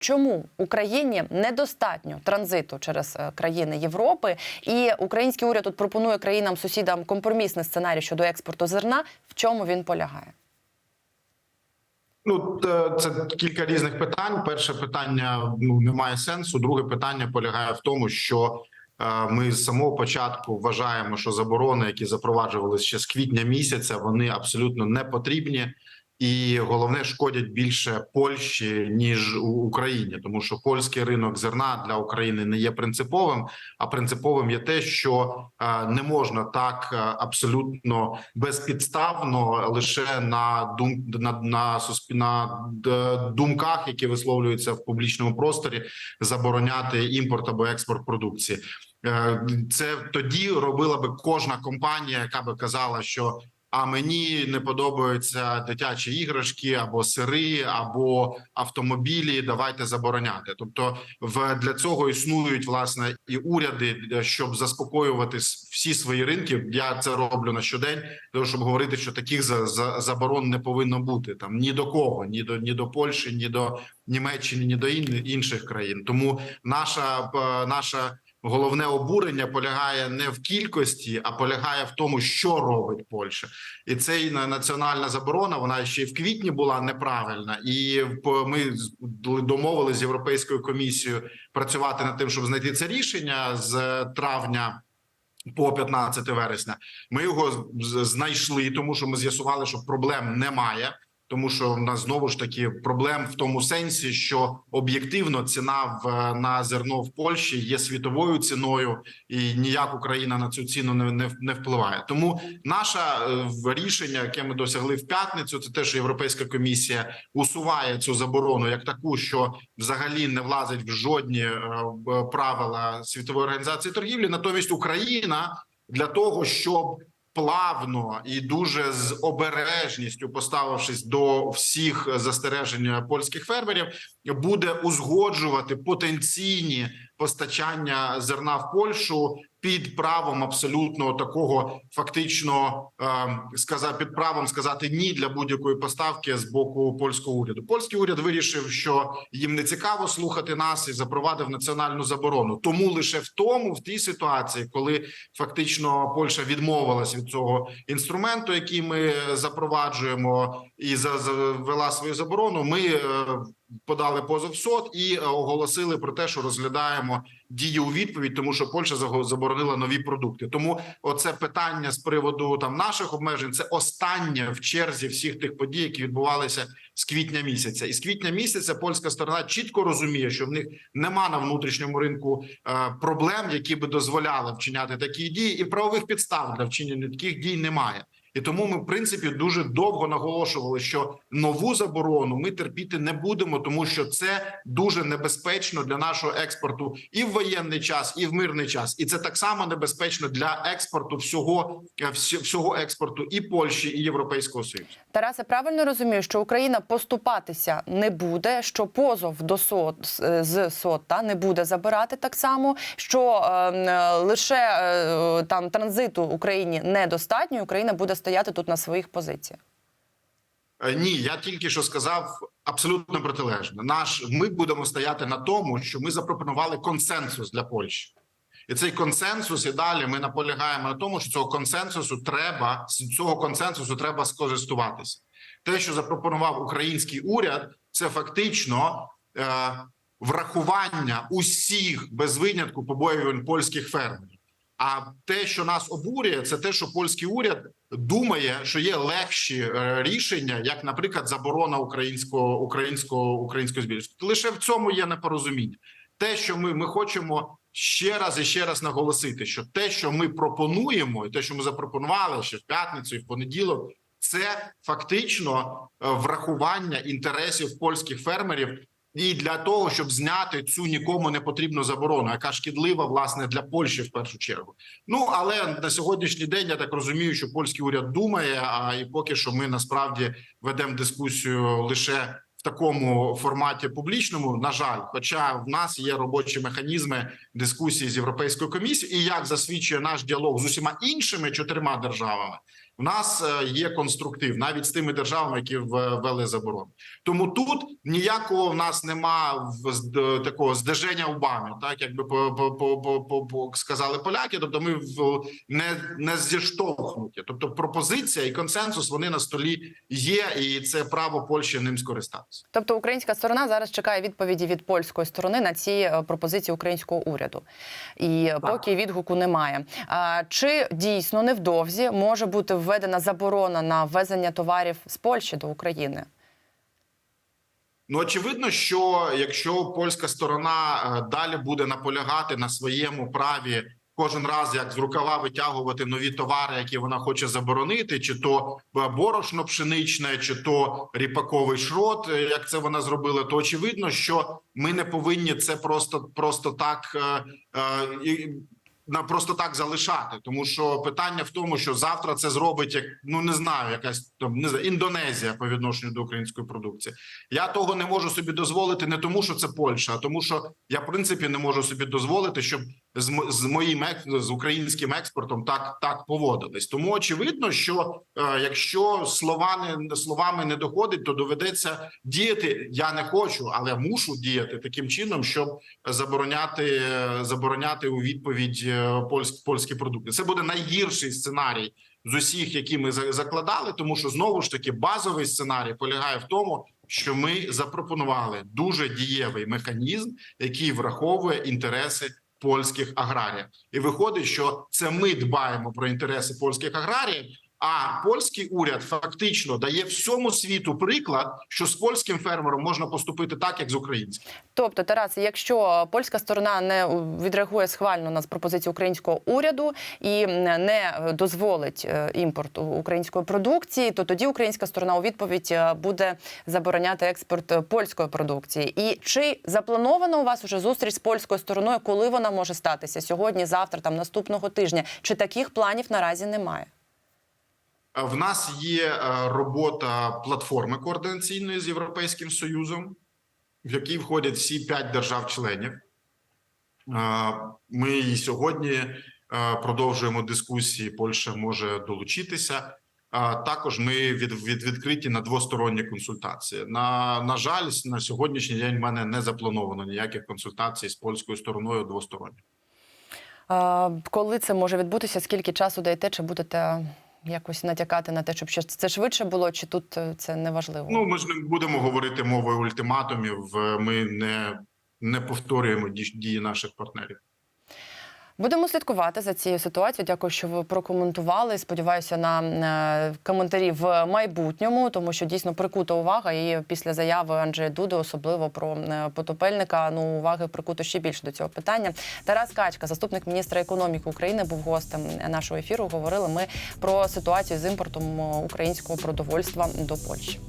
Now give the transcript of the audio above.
Чому Україні недостатньо транзиту через е, країни Європи, і український уряд тут пропонує країнам сусідам компромісний сценарій щодо експорту зерна. В чому він полягає? Ну це кілька різних питань. Перше питання ну немає сенсу. Друге питання полягає в тому, що е, ми з самого початку вважаємо, що заборони, які запроваджувалися ще з квітня місяця, вони абсолютно не потрібні. І головне шкодять більше Польщі ніж у Україні, тому що польський ринок зерна для України не є принциповим. А принциповим є те, що е, не можна так е, абсолютно безпідставно лише на дум на, на, на думках, які висловлюються в публічному просторі, забороняти імпорт або експорт продукції. Е, Це тоді робила би кожна компанія, яка би казала, що а мені не подобаються дитячі іграшки або сири, або автомобілі. Давайте забороняти. Тобто, в для цього існують власне і уряди, щоб заспокоювати всі свої ринки. Я це роблю на щодень, для щоб говорити, що таких за, за, заборон не повинно бути там ні до кого, ні до ні до Польщі, ні до Німеччини, ні до ін, інших країн. Тому наша е, наша. Головне обурення полягає не в кількості, а полягає в тому, що робить Польща, і на- національна заборона. Вона ще й в квітні була неправильна, і ми домовилися з європейською комісією працювати над тим, щоб знайти це рішення з травня. По 15 вересня ми його знайшли, тому що ми з'ясували, що проблем немає. Тому що в нас знову ж таки проблем в тому сенсі, що об'єктивно ціна в на зерно в Польщі є світовою ціною, і ніяк Україна на цю ціну не, не, не впливає. Тому наше рішення, яке ми досягли в п'ятницю, це те, що Європейська комісія усуває цю заборону як таку, що взагалі не влазить в жодні е, правила світової організації торгівлі. Натомість Україна для того, щоб плавно і дуже з обережністю поставившись до всіх застережень польських фермерів, буде узгоджувати потенційні постачання зерна в Польщу під правом абсолютно такого фактично е, сказав під правом сказати ні для будь-якої поставки з боку польського уряду. Польський уряд вирішив, що їм не цікаво слухати нас і запровадив національну заборону. Тому лише в тому, в тій ситуації, коли фактично Польща відмовилась від цього інструменту, який ми запроваджуємо, і за- завела свою заборону. Ми е, подали позов в СОД і е, оголосили про те, що розглядаємо дії у відповідь, тому що Польща заборонила нові продукти. Тому оце питання з приводу там наших обмежень це останнє в черзі всіх тих подій, які відбувалися з квітня місяця. І з квітня місяця польська сторона чітко розуміє, що в них нема на внутрішньому ринку е, проблем, які би дозволяли вчиняти такі дії, і правових підстав для вчинення таких дій немає. І тому ми, в принципі, дуже довго наголошували, що нову заборону ми терпіти не будемо, тому що це дуже небезпечно для нашого експорту і в воєнний час, і в мирний час. І це так само небезпечно для експорту всього е, всього експорту і Польщі, і Європейського Союзу. Тарасе, правильно розумію, що Україна поступатися не буде, що позов до СОД з- з СОД та не буде забирати так само, що е, е, лише е, там транзиту Україні недостатньо, Україна буде стояти тут на своїх позиціях. Е, Ні, я тільки що сказав абсолютно протилежне. Наш ми будемо стояти на тому, що ми запропонували консенсус для Польщі, і цей консенсус і далі ми наполягаємо на тому, що цього консенсусу треба з цього консенсусу треба скористуватися. Те, що запропонував український уряд, це фактично е, врахування усіх без винятку побоювань польських фермерів. А те, що нас обурює, це те, що польський уряд думає, що є легші е, рішення, як, наприклад, заборона українського українського української збірки. Лише в цьому є непорозуміння. Те, що ми, ми хочемо ще раз і ще раз наголосити, що те, що ми пропонуємо, і те, що ми запропонували ще в п'ятницю і в понеділок, це фактично е, врахування інтересів польських фермерів. І для того, щоб зняти цю нікому не потрібну заборону, яка шкідлива власне для Польщі в першу чергу. Ну але на сьогоднішній день я так розумію, що польський уряд думає. А і поки що ми насправді ведемо дискусію лише в такому форматі публічному. На жаль, хоча в нас є робочі механізми дискусії з європейською комісією, і як засвідчує наш діалог з усіма іншими чотирма державами. У нас е, є конструктив навіть з тими державами, які ввели заборону. Тому тут ніякого в нас нема в- з- такого здерження Обами, так якби по, по, по, по, по, по сказали поляки. Тобто ми в не, не зіштовхнуті. Тобто пропозиція і консенсус вони на столі є, і це право Польщі ним скористатися. Тобто українська сторона зараз чекає відповіді від польської сторони на ці е, пропозиції українського уряду, і е, поки відгуку немає. А чи дійсно невдовзі може бути введена заборона на ввезення товарів з Польщі до України? Ну очевидно, що якщо польська сторона е, далі буде наполягати на своєму праві кожен раз, як з рукава витягувати нові товари, які вона хоче заборонити, чи то борошно пшеничне, чи то ріпаковий шрот, е, як це вона зробила, то очевидно, що ми не повинні це просто просто так. е, е, на просто так залишати, тому що питання в тому, що завтра це зробить як ну не знаю, якась там не знаю, Індонезія по відношенню до української продукції. Я того не можу собі дозволити не тому, що це Польща, а тому, що я в принципі не можу собі дозволити, щоб з, з моїм з українським експортом так так поводились. Тому очевидно, що е, якщо слова не словами не доходить, то доведеться діяти. Я не хочу, але мушу діяти таким чином, щоб забороняти забороняти у відповідь е, польські польські продукти. Це буде найгірший сценарій з усіх, які ми за- закладали, тому що знову ж таки базовий сценарій полягає в тому, що ми запропонували дуже дієвий механізм, який враховує інтереси польських аграріїв, і виходить, що це ми дбаємо про інтереси польських аграріїв. А польський уряд фактично дає всьому світу приклад, що з польським фермером можна поступити так, як з українським. Тобто, Тарас, якщо польська сторона не відреагує схвально на пропозицію українського уряду і не дозволить е, імпорт української продукції, то тоді українська сторона у відповідь е, буде забороняти експорт е, польської продукції. І чи запланована у вас уже зустріч з польською стороною, коли вона може статися сьогодні, завтра, там наступного тижня? Чи таких планів наразі немає? Е, В нас є е, робота платформи координаційної з Європейським Союзом, в якій входять всі п'ять держав-членів. Е, Ми і сьогодні продовжуємо дискусії. Польща може долучитися. Також ми від, від відкриті на двосторонні консультації. На, на жаль, на сьогоднішній день в мене не заплановано ніяких консультацій з польською стороною двосторонніх. Е, Коли це може відбутися? Скільки часу даєте? Чи будете якось натякати на те, щоб ще це швидше було, чи тут е, це не важливо? Ну ми ж не будемо говорити мовою ультиматумів. Е, Ми не, не повторюємо ді- дії наших партнерів. Будемо слідкувати за цією ситуацією. Дякую, що ви прокоментували. Сподіваюся на е, коментарі в майбутньому, тому що дійсно прикута увага. І після заяви Анджея Дуди, особливо про е, потопельника, ну уваги прикуто ще більше до цього питання. Тарас Качка, заступник міністра економіки України, був гостем нашого ефіру. Говорили ми про ситуацію з імпортом е, українського продовольства до Польщі.